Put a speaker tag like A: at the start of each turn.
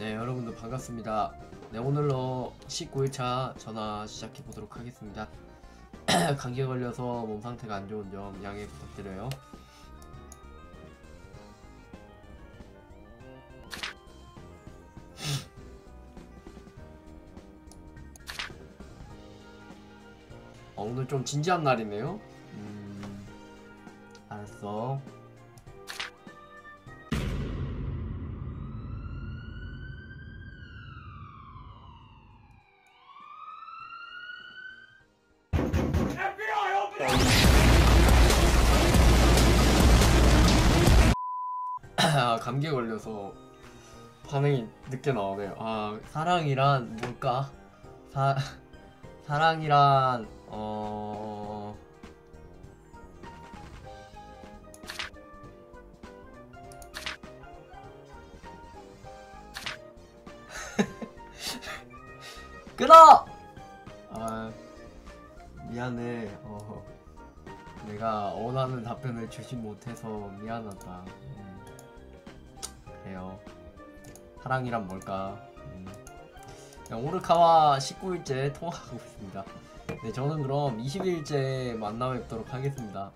A: 네 여러분들 반갑습니다. 네 오늘로 19일차 전화 시작해 보도록 하겠습니다. 감기에 걸려서 몸 상태가 안 좋은 점 양해 부탁드려요. 어, 오늘 좀 진지한 날이네요. 음 알았어 감기에 걸려서 반응이 늦게 나오네요. 아, 사랑이란 뭘까? 사, 사랑이란, 어, 끊어! 아, 미안해. 어, 내가 원하는 답변을 주지 못해서 미안하다. 음. 그래요. 사랑이란 뭘까? 음. 오르카와 19일째 통화하고 있습니다. 네, 저는 그럼 20일째 만나 뵙도록 하겠습니다.